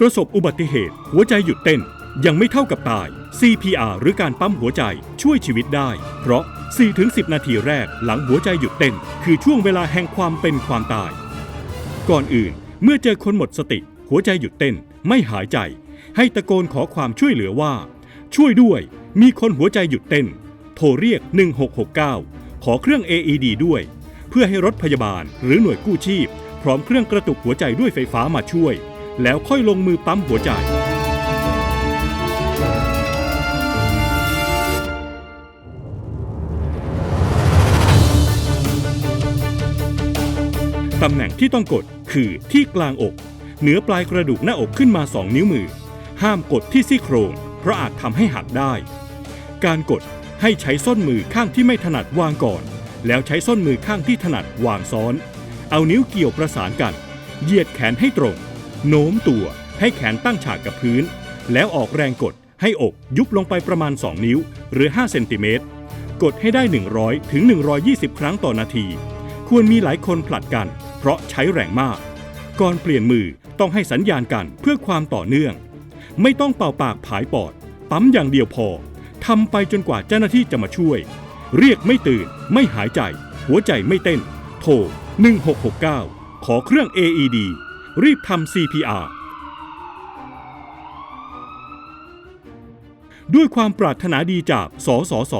ประสบอุบัติเหตุ หัวใจหยุดเต้น ยังไม่เท่ากับตาย CPR หรือการปั๊มหัวใจช่วยชีวิตได้ เพราะ 4-10 นาทีแรกหลังหัวใจหยุดเต้น คือช่วงเวลาแห่งความเป็นความตาย ก่อนอื่นเมื่อเจอคนหมดสติ หัวใจหยุดเต้น ไม่หายใจ ให้ตะโกนขอความช่วยเหลือว่า ช่วยด้วย มีคนหัวใจหยุดเต้น โทรเรียก 1669 ขอเครื่อง AED ด้วย เพื่อให้รถพยาบาลหรือหน่วยกู้ชีพ พร้อมเครื่องกระตุกหัวใจด้วยไฟฟ้ามาช่วย แล้วค่อยลงมือปั๊มหัวใจ ตำแหน่งที่ต้องกดคือที่กลางอก เหนือปลายกระดูกหน้าอกขึ้นมา2นิ้วมือ ห้ามกดที่ซี่โครง เพราะอาจทำให้หักได้ การกดให้ใช้ส้นมือข้างที่ไม่ถนัดวางก่อน แล้วใช้ส้นมือข้างที่ถนัดวางซ้อน เอานิ้วเกี่ยวประสานกัน เหยียดแขนให้ตรง โน้มตัวให้แขนตั้งฉากกับพื้น แล้วออกแรงกดให้อกยุบลงไปประมาณ 2 นิ้ว หรือ 5 เซนติเมตร กดให้ได้ 100 ถึง 120 ครั้งต่อนาที ควรมีหลายคนผลัดกัน เพราะใช้แรงมาก ก่อนเปลี่ยนมือต้องให้สัญญาณกันเพื่อความต่อเนื่อง ไม่ต้องเป่าปากผายปอด ปั๊มอย่างเดียวพอทำไปจนกว่าเจ้าหน้าที่จะมาช่วย เรียกไม่ตื่น ไม่หายใจ หัวใจไม่เต้น โทร1669 ขอเครื่อง AED รีบทำ CPR ด้วยความปรารถนาดีจากสสส